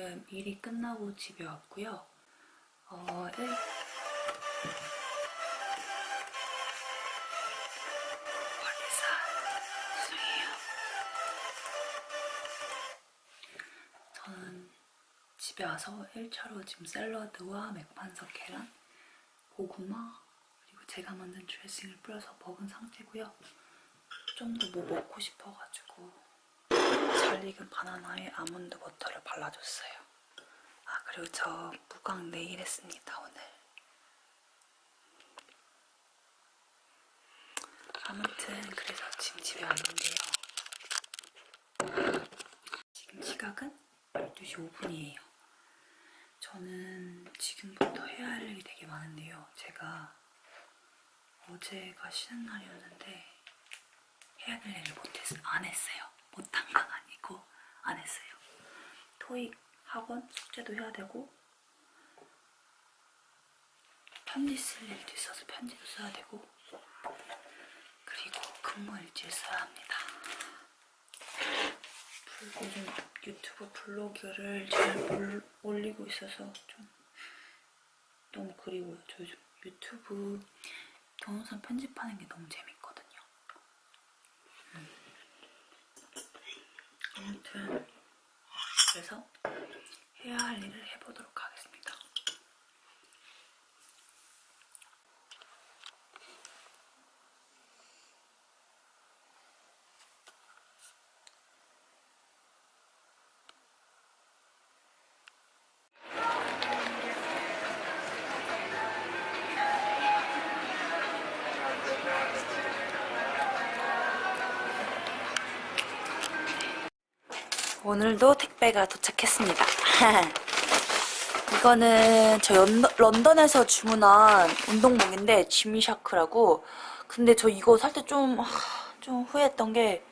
지금 일이 끝나고 집에 왔고요. 어, 일... 저는 집에 와서 1차로 지금 샐러드와 맥반석 계란, 고구마, 그리고 제가 만든 드레싱을 뿌려서 먹은 상태고요. 좀 더 뭐 먹고 싶어가지고 잘 익은 바나나에 아몬드 버터를 발라줬어요. 아 그리고 저 무광 네일 했습니다 오늘. 아무튼 그래서 지금 집에 왔는데요. 지금 시각은 12시 5분이에요. 저는 지금부터 해야 할 일이 되게 많은데요. 제가 어제가 쉬는 날이었는데 해야 될 일을 못했, 안 했어요. 못한 건 아니고 안 했어요. 토익 학원 숙제도 해야 되고 편지 쓸 일도 있어서 편지도 써야 되고 그리고 근무 일지를 써야 합니다. 불- 요즘 유튜브 블로그를 잘 올- 올리고 있어서 좀 너무 그리워요. 저 요즘 유튜브 동영상 편집하는 게 너무 재밌거든요. 음. 아무튼 그래서 해야 할 일을 해보도록 하겠습니다. 오늘도 택배가 도착했습니다. 이거는 저 연- 런던에서 주문한 운동복인데 지미샤크라고. 근데 저 이거 살 때 좀 좀 후회했던 게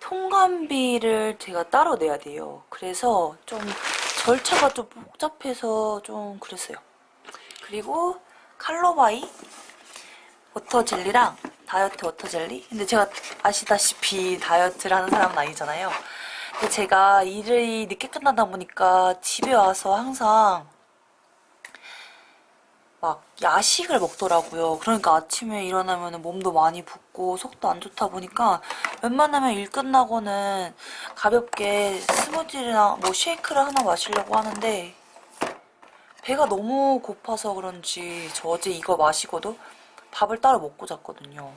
통관비를 제가 따로 내야 돼요. 그래서 좀 절차가 좀 복잡해서 좀 그랬어요. 그리고 칼로바이 워터 젤리랑 다이어트 워터 젤리. 근데 제가 아시다시피 다이어트를 하는 사람은 아니잖아요. 근데 제가 일이 늦게 끝나다 보니까 집에 와서 항상 막 야식을 먹더라고요. 그러니까 아침에 일어나면 몸도 많이 붓고 속도 안 좋다 보니까 웬만하면 일 끝나고는 가볍게 스무디나 뭐 쉐이크를 하나 마시려고 하는데 배가 너무 고파서 그런지 저 어제 이거 마시고도 밥을 따로 먹고 잤거든요.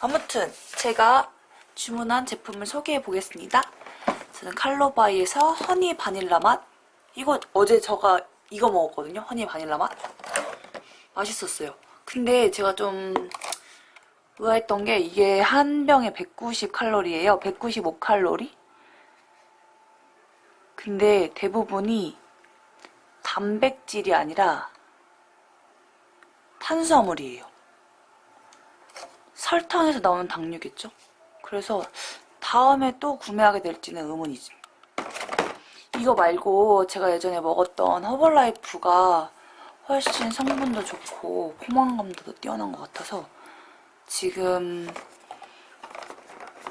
아무튼 제가 주문한 제품을 소개해 보겠습니다. 저는 칼로바이에서 허니 바닐라 맛. 이거 어제 제가 이거 먹었거든요. 허니 바닐라 맛. 맛있었어요. 근데 제가 좀 의아했던 게 이게 한 병에 190 칼로리예요. 195 칼로리. 근데 대부분이 단백질이 아니라 탄수화물이에요. 설탕에서 나오는 당류겠죠? 그래서 다음에 또 구매하게 될지는 의문이지. 이거 말고 제가 예전에 먹었던 허벌라이프가 훨씬 성분도 좋고 포만감도 더 뛰어난 것 같아서 지금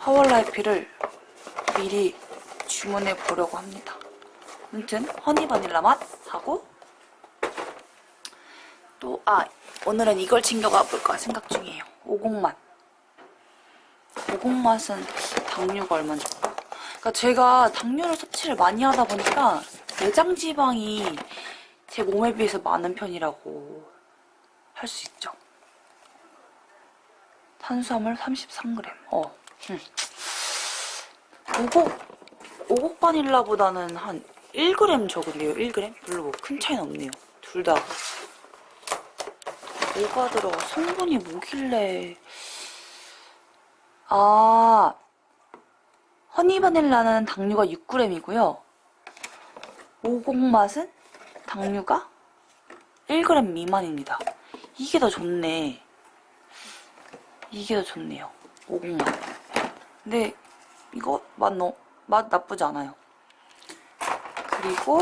허벌라이프를 미리 주문해 보려고 합니다. 아무튼 허니 바닐라 맛 하고 또 아 오늘은 이걸 챙겨가 볼까 생각 중이에요. 오곡맛. 오곡맛은 당류가 얼마인지. 그러니까 제가 당류를 섭취를 많이 하다 보니까 내장 지방이 제 몸에 비해서 많은 편이라고 할 수 있죠. 탄수화물 33g. 어. 음. 오곡 오곡 바닐라보다는 한 1g 적은데요. 1g? 별로 뭐 큰 차이는 없네요. 둘 다. 뭐가 들어가? 성분이 뭐길래? 아, 허니 바닐라는 당류가 6g이고요. 오곡 맛은 당류가 1g 미만입니다. 이게 더 좋네. 이게 더 좋네요. 오곡 맛. 근데 이거 맛, 너, 맛 나쁘지 않아요. 그리고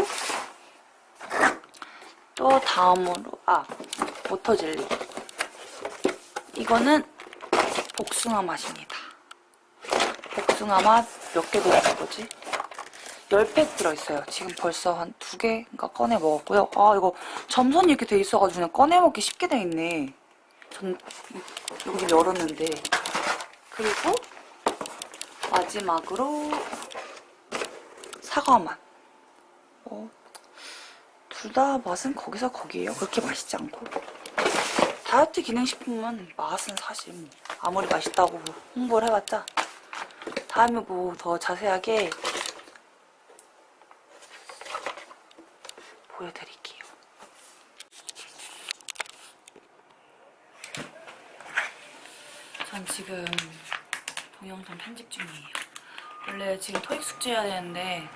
또 다음으로 아 워터 젤리 이거는 복숭아 맛입니다 복숭아 맛몇개 들어간 거지? 10팩 들어있어요. 지금 벌써 한 두 개인가 꺼내 먹었고요. 아, 이거 점선이 이렇게 돼 있어가지고 그냥 꺼내 먹기 쉽게 돼 있네. 전 여기 열었는데. 그리고 마지막으로 사과맛. 어, 둘 다 맛은 거기서 거기에요. 그렇게 맛있지 않고. 다이어트 기능식품은 맛은 사실 뭐 아무리 맛있다고 홍보를 해봤자 다음에 뭐 더 자세하게 보여드릴게요. 전 지금 동영상 편집 중이에요. 원래 지금 토익 숙제 해야 되는데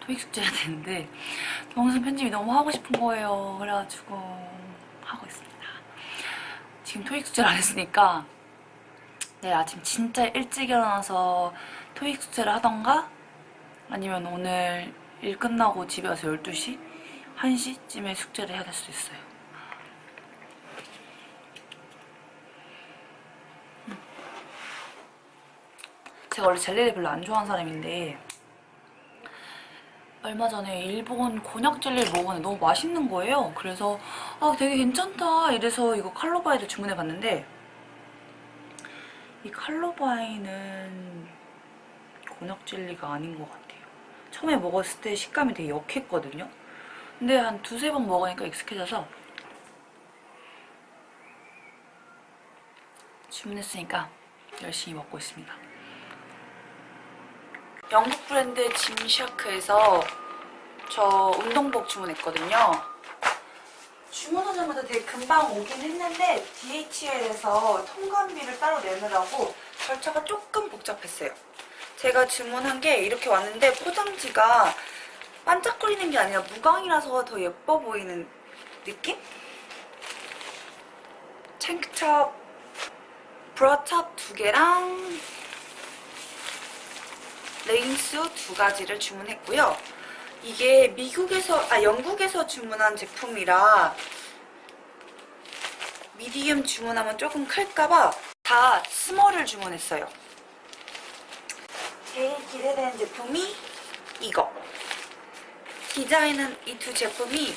토익 숙제 해야 되는데 동영상 편집이 너무 하고 싶은 거예요. 그래가지고 하고 있습니다. 지금 토익 숙제를 안 했으니까 내일 아침 진짜 일찍 일어나서 토익 숙제를 하던가 아니면 오늘 일 끝나고 집에 와서 12시? 1시쯤에 숙제를 해야 될 수도 있어요. 음. 제가 원래 젤리를 별로 안 좋아하는 사람인데 얼마 전에 일본 곤약 젤리를 먹었는데 너무 맛있는 거예요. 그래서 아 되게 괜찮다 이래서 이거 칼로바이도 주문해 봤는데 이 칼로바이는 곤약 젤리가 아닌 것 같아요. 처음에 먹었을 때 식감이 되게 역했거든요. 근데 한 두세 번 먹으니까 익숙해져서 주문했으니까 열심히 먹고 있습니다. 영국 브랜드 짐샤크에서 저 운동복 주문했거든요. 주문하자마자 되게 금방 오긴 했는데 DHL에서 통관비를 따로 내느라고 절차가 조금 복잡했어요. 제가 주문한 게 이렇게 왔는데 포장지가 반짝거리는 게 아니라 무광이라서 더 예뻐 보이는 느낌? 챙크탑, 브라탑 두 개랑 레인스 두 가지를 주문했고요. 이게 미국에서, 아, 영국에서 주문한 제품이라 미디움 주문하면 조금 클까봐 다 스몰을 주문했어요. 제일 기대되는 제품이 이거. 디자인은 이 두 제품이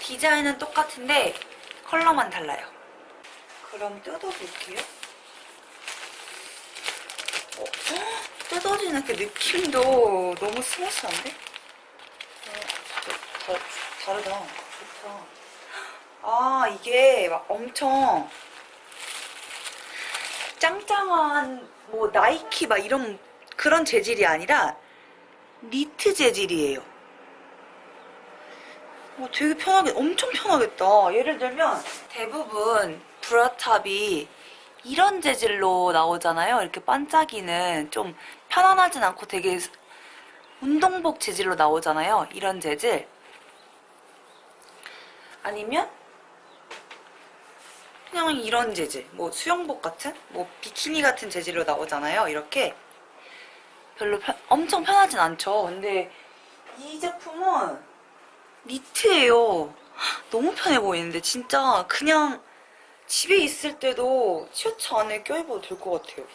디자인은 똑같은데 컬러만 달라요. 그럼 뜯어볼게요. 어, 헉, 뜯어지는 그 느낌도 너무 스무스한데? 어, 다, 다르다. 좋다. 아, 이게 막 엄청 짱짱한 뭐 나이키 막 이런 그런 재질이 아니라 니트 재질이에요. 어, 되게 편하게, 엄청 편하겠다. 예를 들면 대부분 브라탑이 이런 재질로 나오잖아요. 이렇게 반짝이는 좀 편안하진 않고 되게 운동복 재질로 나오잖아요. 이런 재질. 아니면 그냥 이런 재질. 뭐 수영복 같은? 뭐 비키니 같은 재질로 나오잖아요. 이렇게. 별로 편- 엄청 편하진 않죠. 근데 이 제품은 니트예요. 너무 편해 보이는데 진짜 그냥 집에 있을 때도 티셔츠 안에 껴입어도 될 것 같아요.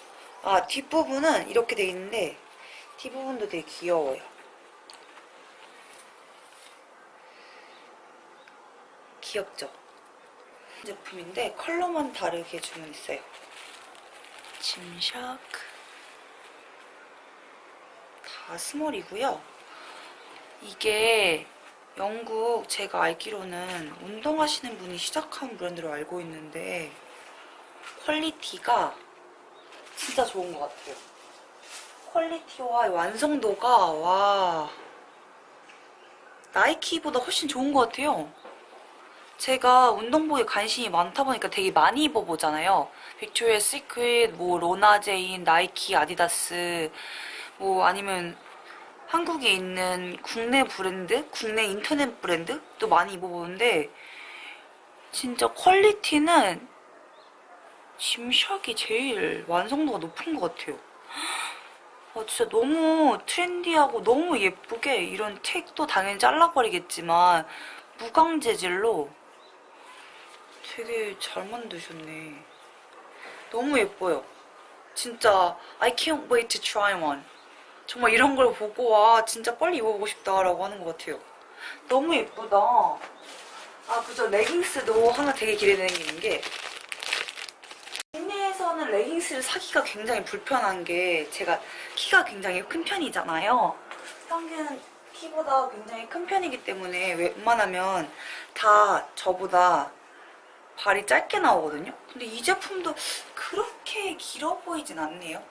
아 뒷부분은 이렇게 돼 있는데 뒷부분도 되게 귀여워요. 귀엽죠? 제품인데 컬러만 다르게 주문했어요. 짐샤크 다 스몰이고요. 이게 영국 제가 알기로는 운동하시는 분이 시작한 브랜드로 알고 있는데 퀄리티가 진짜 좋은 것 같아요. 퀄리티와 완성도가 와 나이키보다 훨씬 좋은 것 같아요. 제가 운동복에 관심이 많다 보니까 되게 많이 입어보잖아요. 빅토리아 시크릿, 뭐 로나 제인, 나이키, 아디다스, 뭐 아니면 한국에 있는 국내 브랜드, 국내 인터넷 브랜드도 많이 입어보는데 진짜 퀄리티는 짐샥이 제일 완성도가 높은 것 같아요. 아, 진짜 너무 트렌디하고 너무 예쁘게 이런 택도 당연히 잘라버리겠지만 무광 재질로 되게 잘 만드셨네. 너무 예뻐요. 진짜 I can't wait to try one. 정말 이런 걸 보고 와 진짜 빨리 입어보고 싶다라고 하는 것 같아요. 너무 예쁘다. 아 그죠 레깅스도 하나 되게 기대되는 게 있는 게 국내에서는 레깅스를 사기가 굉장히 불편한 게 제가 키가 굉장히 큰 편이잖아요. 평균 키보다 굉장히 큰 편이기 때문에 웬만하면 다 저보다 발이 짧게 나오거든요. 근데 이 제품도 그렇게 길어 보이진 않네요.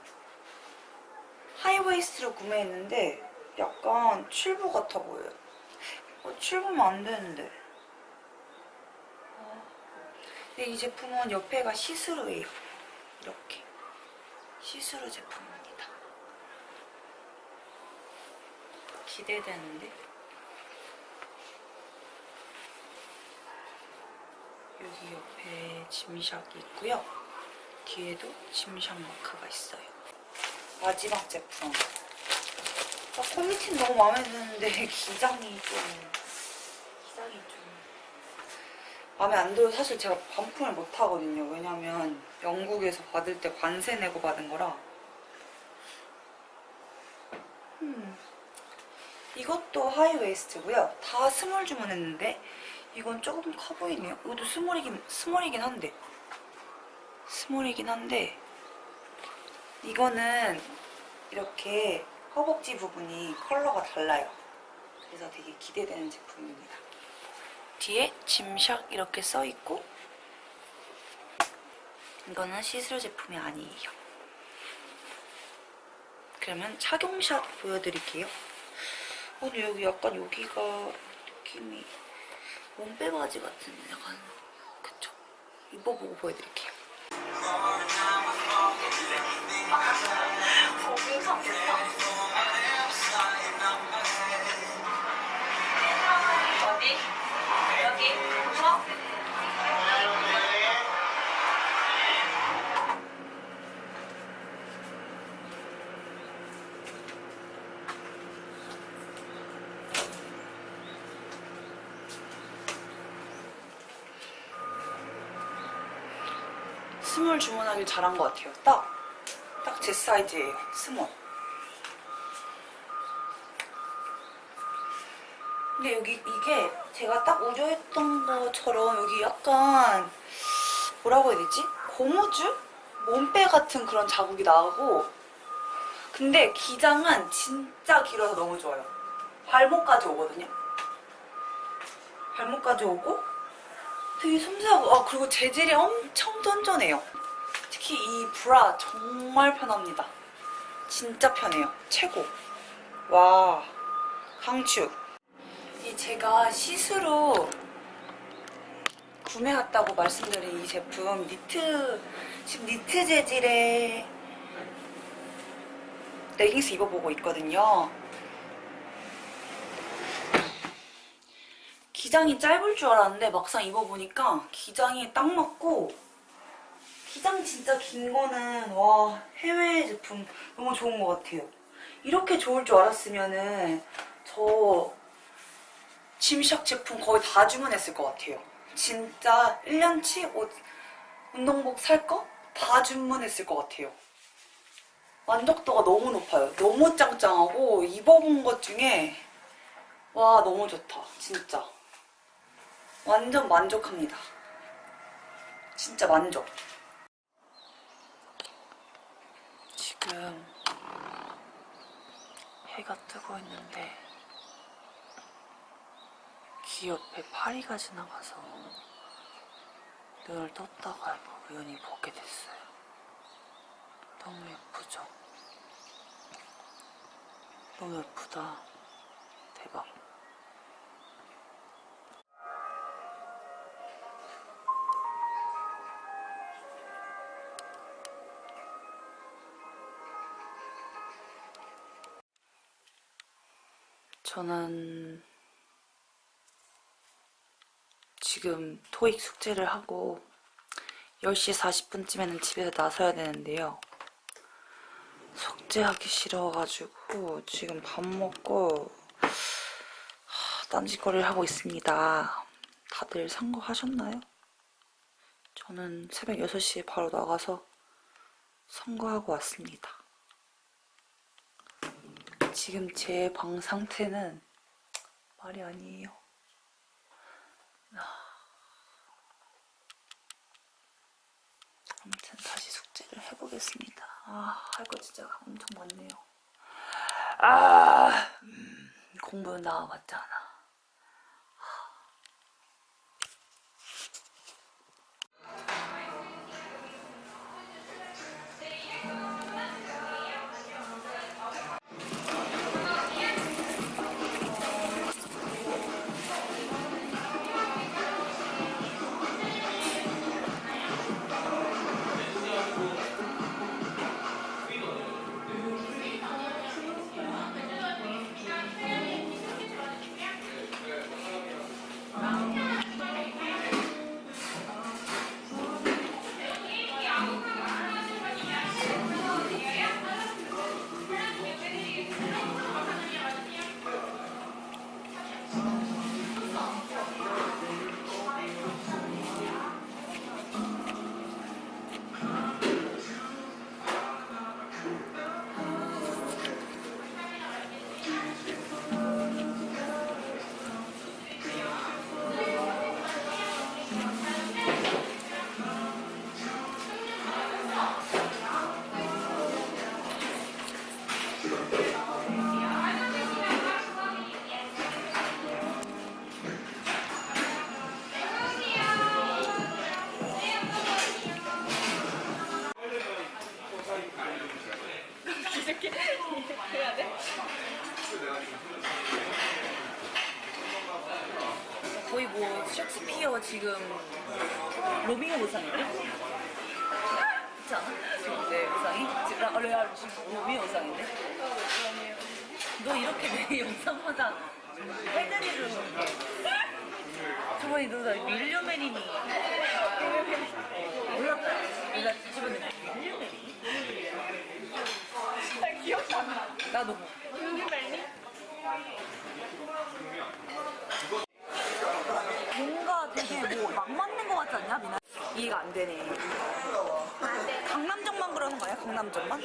하이웨이스트로 구매했는데 약간 출부 같아 보여요. 어, 출부면 안 되는데. 어. 근데 이 제품은 옆에가 시스루예요. 이렇게. 시스루 제품입니다. 기대되는데? 여기 옆에 짐샥이 있고요. 뒤에도 짐샥 마크가 있어요. 마지막 제품. 아, 퀄리티는 너무 마음에 드는데 기장이 좀 마음에 안 들어 사실 제가 반품을 못 하거든요. 왜냐면 영국에서 받을 때 관세 내고 받은 거라. 음. 이것도 하이웨이스트고요. 다 스몰 주문했는데 이건 조금 커 보이네요. 이것도 스몰이긴 스몰이긴 한데 스몰이긴 한데 이거는 이렇게 허벅지 부분이 컬러가 달라요. 그래서 되게 기대되는 제품입니다. 뒤에 짐샥 이렇게 써 있고 이거는 시스루 제품이 아니에요. 그러면 착용샷 보여드릴게요. 오늘 여기 약간 여기가 느낌이 몸빼 바지 같은 약간 그쵸? 입어보고 보여드릴게요. 스몰 주문하길 잘한 것 같아요. 딱, 딱 제 사이즈예요. 스몰. 근데 여기 이게 제가 딱 우려했던 것처럼 여기 약간 뭐라고 해야 되지? 고무줄? 몸빼 같은 그런 자국이 나고 근데 기장은 진짜 길어서 너무 좋아요. 발목까지 오거든요. 발목까지 오고 되게 섬세하고 아 그리고 재질이 엄청 쫀쫀해요. 특히 이 브라 정말 편합니다. 진짜 편해요. 최고. 와 강추. 이 제가 시스루 구매했다고 말씀드린 이 제품 니트 지금 니트 재질의 레깅스 입어보고 있거든요. 기장이 짧을 줄 알았는데 막상 입어보니까 기장이 딱 맞고 기장 진짜 긴 거는 와 해외 제품 너무 좋은 것 같아요. 이렇게 좋을 줄 알았으면은 저 짐샥 제품 거의 다 주문했을 것 같아요. 진짜 1년치 옷 운동복 살 거 다 주문했을 것 같아요. 만족도가 너무 높아요. 너무 짱짱하고 입어본 것 중에 와 너무 좋다. 진짜. 완전 만족합니다. 진짜 만족. 지금 해가 뜨고 있는데 귀 옆에 파리가 지나가서 눈을 떴다가 우연히 보게 됐어요. 너무 예쁘죠? 너무 예쁘다. 대박. 저는 지금 토익 숙제를 하고 10시 40분쯤에는 집에서 나서야 되는데요. 숙제하기 싫어가지고 지금 밥 먹고 하, 딴짓거리를 하고 있습니다. 다들 상고 하셨나요? 저는 새벽 6시에 바로 나가서 선거하고 왔습니다. 지금 제 방 상태는 말이 아니에요. 아. 아무튼 다시 숙제를 해보겠습니다. 아, 할 거 진짜 엄청 많네요. 아, 음, 공부는 나와봤잖아. 영상마다 해드리를 저번에 너나 밀류맨이니 몰랐다 내가 뒤집어낸 밀류맨이? 나 기억도 안 나. 나도 뭐 루미멜리? 뭔가 되게 뭐 막 맞는 거 같지 않냐 미나? 이해가 안 되네 강남점만 그러는 거야 강남점만?